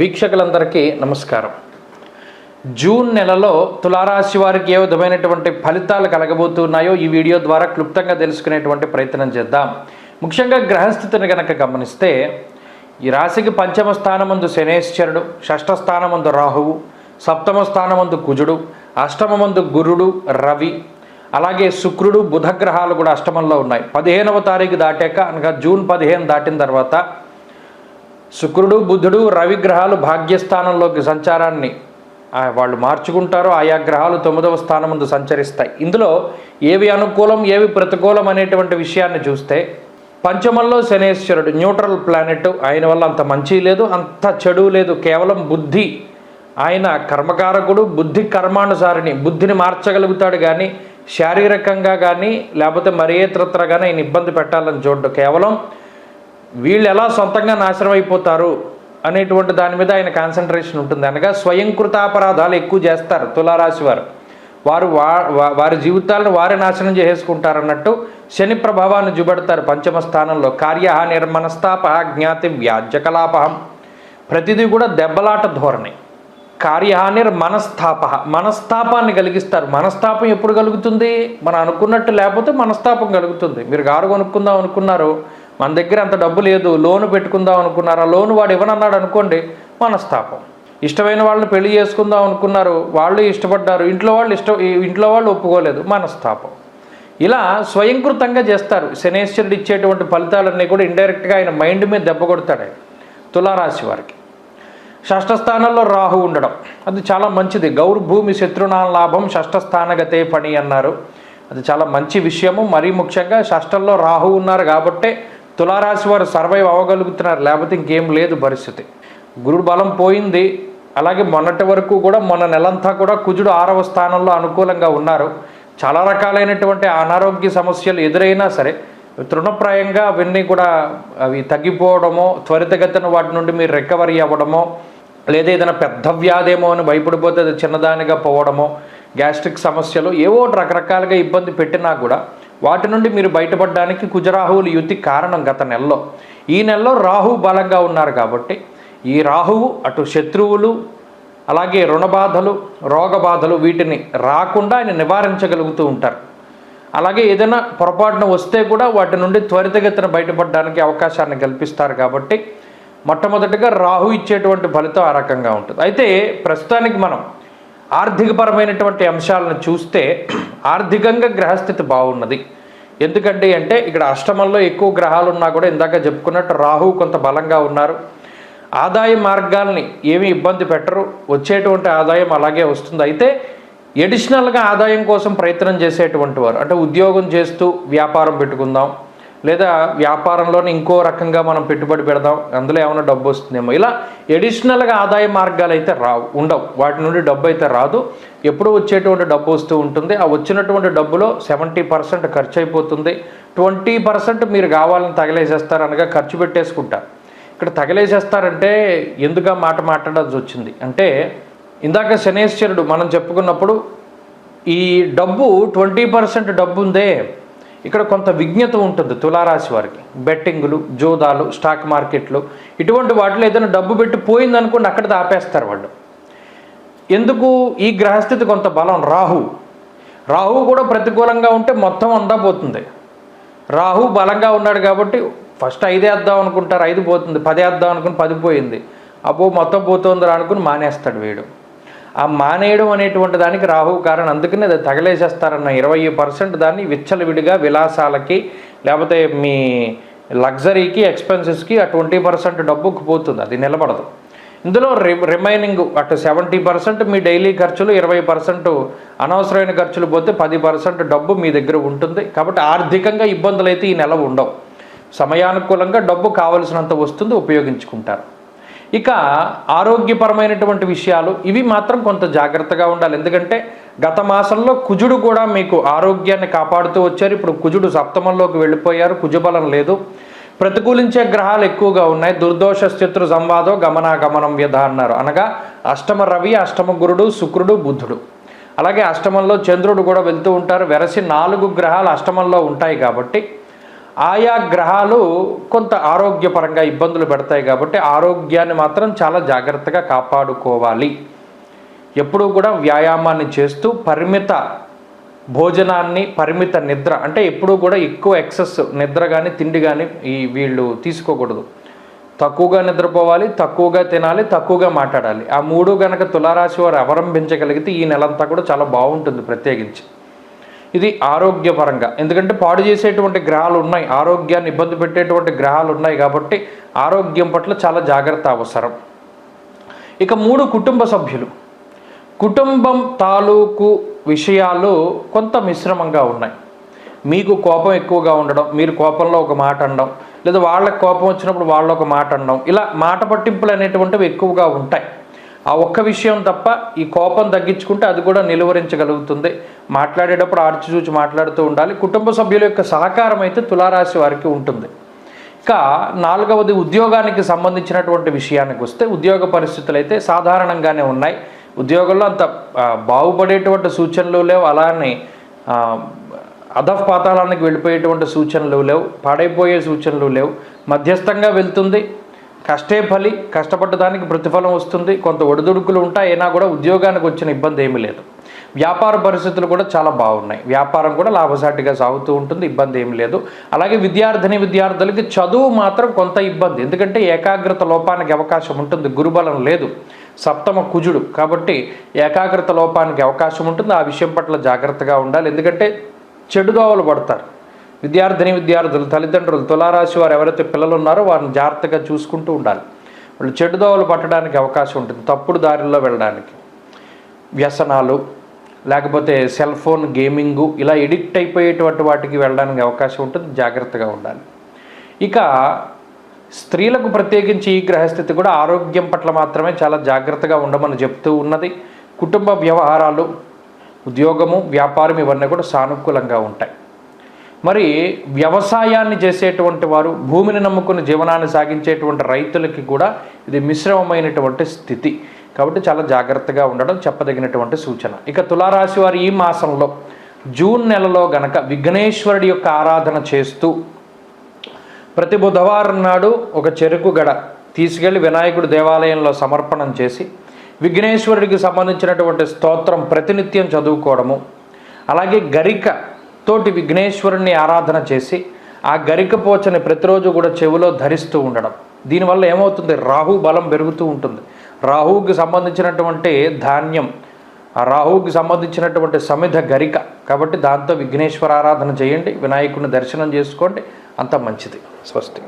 వీక్షకులందరికీ నమస్కారం. జూన్ నెలలో తులారాశి వారికి ఏ విధమైనటువంటి ఫలితాలు కలగబోతున్నాయో ఈ వీడియో ద్వారా క్లుప్తంగా తెలుసుకునేటువంటి ప్రయత్నం చేద్దాం. ముఖ్యంగా గ్రహస్థితిని కనుక గమనిస్తే ఈ రాశికి పంచమ స్థానమందు శనేశ్వరుడు షష్ఠ స్థానమందు రాహువు సప్తమ స్థానమందు కుజుడు అష్టమమందు గురుడు రవి అలాగే శుక్రుడు బుధ గ్రహాలు కూడా అష్టమంలో ఉన్నాయి. పదిహేనవ తారీఖు దాటాక అనగా జూన్ పదిహేను దాటిన తర్వాత శుక్రుడు బుధుడు రవి గ్రహాలు భాగ్యస్థానంలోకి సంచారాన్ని వాళ్ళు మార్చుకుంటారో ఆయా గ్రహాలు తొమ్మిదవ స్థానం ముందు సంచరిస్తాయి. ఇందులో ఏవి అనుకూలం ఏవి ప్రతికూలం అనేటువంటి విషయాన్ని చూస్తే పంచమంలో శనేశ్వరుడు న్యూట్రల్ ప్లానెట్ ఆయన వల్ల అంత మంచి లేదు అంత చెడు లేదు కేవలం బుద్ధి. ఆయన కర్మకారకుడు బుద్ధి కర్మానుసారిని బుద్ధిని మార్చగలుగుతాడు కానీ శారీరకంగా కానీ లేకపోతే మరే ఇతరత్ర కానీ ఆయన ఇబ్బంది పెట్టాలని చూడడు. కేవలం వీళ్ళు ఎలా సొంతంగా నాశనం అయిపోతారు అనేటువంటి దాని మీద ఆయన కాన్సన్ట్రేషన్ ఉంటుంది. అనగా స్వయంకృతాపరాధాలు ఎక్కువ చేస్తారు తులారాశి వారు. వారు వారి జీవితాలను వారే నాశనం చేసేసుకుంటారు అన్నట్టు శని ప్రభావాన్ని చూపెడతారు పంచమ స్థానంలో. కార్య మనస్తాప జ్ఞాతి వ్యాజ్యకలాపహం. ప్రతిదీ కూడా దెబ్బలాట ధోరణి. కార్యహానిర్ మనస్తాప మనస్తాపాన్ని కలిగిస్తారు. మనస్తాపం ఎప్పుడు కలుగుతుంది? మనం అనుకున్నట్టు లేకపోతే మనస్తాపం కలుగుతుంది. మీరు గారు కొనుక్కుందాం అనుకున్నారు. మన దగ్గర అంత డబ్బు లేదు లోను పెట్టుకుందాం అనుకున్నారు? ఆ లోను వాడు ఇవ్వనన్నాడు అనుకోండి మనస్తాపం. ఇష్టమైన వాళ్ళని పెళ్ళి చేసుకుందాం అనుకున్నారు వాళ్ళు ఇష్టపడ్డారు ఇంట్లో వాళ్ళు ఇష్ట ఇంట్లో వాళ్ళు ఒప్పుకోలేదు మనస్తాపం. ఇలా స్వయంకృతంగా చేస్తారు. శనేశ్వరుడు ఇచ్చేటువంటి ఫలితాలన్నీ కూడా ఇండైరెక్ట్గా ఆయన మైండ్ మీద దెబ్బ కొడతాడు ఆయన తులారాశి వారికి. షష్ఠ స్థానంలో రాహు ఉండడం అది చాలా మంచిది. గౌర్భూమి శత్రునాం లాభం షష్ఠ స్థానగతే పని అన్నారు. అది చాలా మంచి విషయము. మరీ ముఖ్యంగా షష్ఠంలో రాహు ఉన్నారు కాబట్టే తులారాశి వారు సర్వైవ్ అవ్వగలుగుతున్నారు లేకపోతే ఇంకేం లేదు పరిస్థితి. గురుడు బలం పోయింది. అలాగే మొన్నటి వరకు కూడా మొన్న నెలంతా కూడా కుజుడు ఆరవ స్థానంలో అనుకూలంగా ఉన్నారు. చాలా రకాలైనటువంటి అనారోగ్య సమస్యలు ఎదురైనా సరే తృణప్రాయంగా అవన్నీ కూడా అవి తగ్గిపోవడమో త్వరితగతిన వాటి నుండి మీరు రికవరీ అవ్వడమో లేదా ఏదైనా పెద్ద వ్యాధేమో అని భయపడిపోతే అది చిన్నదానిగా పోవడమో గ్యాస్ట్రిక్ సమస్యలు ఏవో రకరకాలుగా ఇబ్బంది పెట్టినా కూడా వాటి నుండి మీరు బయటపడడానికి కుజరాహువుల యుతి కారణం గత నెలలో. ఈ నెలలో రాహు బలంగా ఉన్నారు కాబట్టి ఈ రాహువు అటు శత్రువులు అలాగే రుణబాధలు రోగబాధలు వీటిని రాకుండా ఆయన నివారించగలుగుతూ ఉంటారు. అలాగే ఏదైనా పొరపాటున వస్తే కూడా వాటి నుండి త్వరితగతిన బయటపడడానికి అవకాశాన్ని కల్పిస్తారు కాబట్టి మొట్టమొదటిగా రాహు ఇచ్చేటువంటి ఫలితం ఆ రకంగా ఉంటుంది. అయితే ప్రస్తుతానికి మనం ఆర్థికపరమైనటువంటి అంశాలను చూస్తే ఆర్థికంగా గ్రహస్థితి బాగున్నది. ఎందుకంటే అంటే ఇక్కడ అష్టమంలో ఎక్కువ గ్రహాలు ఉన్నా కూడా ఇందాక చెప్పుకున్నట్టు రాహు కొంత బలంగా ఉన్నారు. ఆదాయ మార్గాల్ని ఏమి ఇబ్బంది పెట్టరు. వచ్చేటువంటి ఆదాయం అలాగే వస్తుంది. అయితే ఎడిషనల్గా ఆదాయం కోసం ప్రయత్నం చేసేటువంటి వారు అంటే ఉద్యోగం చేస్తూ వ్యాపారం పెట్టుకుందాం లేదా వ్యాపారంలోనే ఇంకో రకంగా మనం పెట్టుబడి పెడదాం అందులో ఏమైనా డబ్బు వస్తుందేమో. ఇలా ఎడిషనల్గా ఆదాయ మార్గాలు అయితే రావు ఉండవు. వాటి నుండి డబ్బు అయితే రాదు. ఎప్పుడు వచ్చేటువంటి డబ్బు వస్తూ ఉంటుంది. ఆ వచ్చినటువంటి డబ్బులో సెవెంటీ పర్సెంట్ ఖర్చు అయిపోతుంది. ట్వంటీ పర్సెంట్ మీరు కావాలని తగిలేసేస్తారనగా ఖర్చు పెట్టేసుకుంటారు. ఇక్కడ తగిలేసేస్తారంటే ఎందుకు మాట మాట్లాడాల్సి వచ్చింది? అంటే ఇందాక శనేశ్వరుడు మనం చెప్పుకున్నప్పుడు ఈ డబ్బు ట్వంటీ పర్సెంట్ డబ్బు ఉందే. ఇక్కడ కొంత విజ్ఞత ఉంటుంది తులారాశి వారికి. బెట్టింగులు జోదాలు స్టాక్ మార్కెట్లు ఇటువంటి వాటిలో ఏదైనా డబ్బు పెట్టి పోయిందనుకోండి అక్కడ ఆపేస్తారు వాళ్ళు. ఎందుకు? ఈ గ్రహస్థితి కొంత బలం. రాహు. రాహు కూడా ప్రతికూలంగా ఉంటే మొత్తం అందా పోతుంది. రాహు బలంగా ఉన్నాడు కాబట్టి ఫస్ట్ ఐదే వేద్దాం అనుకుంటారు ఐదు పోతుంది పది వేద్దాం అనుకుని పది పోయింది. అబ్బో మొత్తం పోతుందిరా అనుకుని మానేస్తాడు వీడు. ఆ మానేయడం అనేటువంటి దానికి రాహు కారణం. అందుకని అది తగలేసేస్తారన్న ఇరవై పర్సెంట్ దాన్ని విచ్చలవిడిగా విలాసాలకి లేకపోతే మీ లగ్జరీకి ఎక్స్పెన్సెస్కి ఆ ట్వంటీ పర్సెంట్ డబ్బుకు పోతుంది. అది నిలబడదు. ఇందులో రి రిమైనింగ్ అటు సెవెంటీ పర్సెంట్ మీ డైలీ ఖర్చులు ఇరవై పర్సెంట్ అనవసరమైన ఖర్చులు పోతే పది పర్సెంట్ డబ్బు మీ దగ్గర ఉంటుంది. కాబట్టి ఆర్థికంగా ఇబ్బందులు అయితే ఈ నెల ఉండవు. సమయానుకూలంగా డబ్బు కావలసినంత వస్తుంది ఉపయోగించుకుంటారు. ఇక ఆరోగ్యపరమైనటువంటి విషయాలు ఇవి మాత్రం కొంత జాగ్రత్తగా ఉండాలి. ఎందుకంటే గత మాసంలో కుజుడు కూడా మీకు ఆరోగ్యాన్ని కాపాడుతూ వచ్చారు. ఇప్పుడు కుజుడు సప్తమంలోకి వెళ్ళిపోయారు. కుజబలం లేదు. ప్రతికూలించే గ్రహాలు ఎక్కువగా ఉన్నాయి. దుర్దోష శత్రు సంవాదం గమనాగమనం వ్యధ అన్నారు. అనగా అష్టమ రవి అష్టమ గురుడు శుక్రుడు బుద్ధుడు అలాగే అష్టమంలో చంద్రుడు కూడా వెళ్తూ ఉంటారు. వెరసి నాలుగు గ్రహాలు అష్టమంలో ఉంటాయి కాబట్టి ఆయా గ్రహాలు కొంత ఆరోగ్యపరంగా ఇబ్బందులు పెడతాయి కాబట్టి ఆరోగ్యాన్ని మాత్రం చాలా జాగ్రత్తగా కాపాడుకోవాలి. ఎప్పుడూ కూడా వ్యాయామాన్ని చేస్తూ పరిమిత భోజనాన్ని పరిమిత నిద్ర అంటే ఎప్పుడూ కూడా ఎక్కువ ఎక్సెస్ నిద్ర కానీ తిండి కానీ ఈ వీళ్ళు తీసుకోకూడదు. తక్కువగా నిద్రపోవాలి తక్కువగా తినాలి తక్కువగా మాట్లాడాలి. ఆ మూడు గనక తులారాశి వారు అవలంబించగలిగితే ఈ నెలంతా కూడా చాలా బాగుంటుంది ప్రత్యేకించి. ఇది ఆరోగ్యపరంగా. ఎందుకంటే పాడు చేసేటువంటి గ్రహాలు ఉన్నాయి. ఆరోగ్యాన్ని ఇబ్బంది పెట్టేటువంటి గ్రహాలు ఉన్నాయి కాబట్టి ఆరోగ్యం పట్ల చాలా జాగ్రత్త అవసరం. ఇక మూడు కుటుంబ సభ్యులు. కుటుంబం తాలూకు విషయాలు కొంత మిశ్రమంగా ఉన్నాయి. మీకు కోపం ఎక్కువగా ఉండడం మీరు కోపంలో ఒక మాట అనడం లేదా వాళ్ళకి కోపం వచ్చినప్పుడు వాళ్ళు ఒక మాట అనడం ఇలా మాట పట్టింపులు అనేటువంటివి ఎక్కువగా ఉంటాయి. ఆ ఒక్క విషయం తప్ప ఈ కోపం తగ్గించుకుంటే అది కూడా నిలువరించగలుగుతుంది. మాట్లాడేటప్పుడు ఆర్చి చూచి మాట్లాడుతూ ఉండాలి. కుటుంబ సభ్యుల యొక్క సహకారం అయితే తులారాశి వారికి ఉంటుంది. ఇక నాలుగవది ఉద్యోగానికి సంబంధించినటువంటి విషయానికి వస్తే ఉద్యోగ పరిస్థితులు అయితే సాధారణంగానే ఉన్నాయి. ఉద్యోగంలో అంత బాగుపడేటువంటి సూచనలు లేవు. అలానే అధఫ్ పాతాళానికి వెళ్ళిపోయేటువంటి సూచనలు లేవు. పాడైపోయే సూచనలు లేవు. మధ్యస్థంగా వెళ్తుంది. కష్టే ఫలి కష్టపడ్డదానికి ప్రతిఫలం వస్తుంది. కొంత ఒడిదుడుకులు ఉంటాయి. అయినా కూడా ఉద్యోగానికి వచ్చిన ఇబ్బంది ఏమీ లేదు. వ్యాపార పరిస్థితులు కూడా చాలా బాగున్నాయి. వ్యాపారం కూడా లాభసాటిగా సాగుతూ ఉంటుంది. ఇబ్బంది ఏమీ లేదు. అలాగే విద్యార్థిని విద్యార్థులకి చదువు మాత్రం కొంత ఇబ్బంది. ఎందుకంటే ఏకాగ్రత లోపానికి అవకాశం ఉంటుంది. గురుబలం లేదు. సప్తమ కుజుడు కాబట్టి ఏకాగ్రత లోపానికి అవకాశం ఉంటుంది. ఆ విషయం పట్ల జాగ్రత్తగా ఉండాలి. ఎందుకంటే చెడు దోవలు పడతారు. విద్యార్థిని విద్యార్థులు తల్లిదండ్రులు తులారాశి వారు ఎవరైతే పిల్లలు ఉన్నారో వారిని జాగ్రత్తగా చూసుకుంటూ ఉండాలి. వాళ్ళు చెడు దోవలు పట్టడానికి అవకాశం ఉంటుంది. తప్పుడు దారిలో వెళ్ళడానికి. వ్యసనాలు లేకపోతే సెల్ ఫోన్ గేమింగు ఇలా ఎడిక్ట్ అయిపోయేటువంటి వాటికి వెళ్ళడానికి అవకాశం ఉంటుంది. జాగ్రత్తగా ఉండాలి. ఇక స్త్రీలకు ప్రత్యేకించి ఈ గ్రహస్థితి కూడా ఆరోగ్యం పట్ల మాత్రమే చాలా జాగ్రత్తగా ఉండమని చెప్తూ ఉన్నది. కుటుంబ వ్యవహారాలు ఉద్యోగము వ్యాపారం ఇవన్నీ కూడా సానుకూలంగా ఉంటాయి. మరి వ్యవసాయాన్ని చేసేటువంటి వారు భూమిని నమ్ముకుని జీవనాన్ని సాగించేటువంటి రైతులకి కూడా ఇది మిశ్రమమైనటువంటి స్థితి. కాబట్టి చాలా జాగ్రత్తగా ఉండడం చెప్పదగినటువంటి సూచన. ఇక తులారాశి వారు ఈ మాసంలో జూన్ నెలలో గనక విఘ్నేశ్వరుడి యొక్క ఆరాధన చేస్తూ ప్రతి బుధవారం నాడు ఒక చెరుకు గడ తీసుకెళ్ళి వినాయకుడి దేవాలయంలో సమర్పణం చేసి విఘ్నేశ్వరుడికి సంబంధించినటువంటి స్తోత్రం ప్రతినిత్యం చదువుకోవడము అలాగే గరిక తోటి విఘ్నేశ్వరుణ్ణి ఆరాధన చేసి ఆ గరికపోచని ప్రతిరోజు కూడా చెవిలో ధరిస్తూ ఉండడం. దీనివల్ల ఏమవుతుంది? రాహు బలం పెరుగుతూ ఉంటుంది. రాహువుకి సంబంధించినటువంటి ధాన్యం ఆ రాహువుకి సంబంధించినటువంటి సమిధ గరిక. కాబట్టి దాంతో విఘ్నేశ్వర ఆరాధన చేయండి వినాయకుడిని దర్శనం చేసుకోండి అంత మంచిది. స్వస్తి.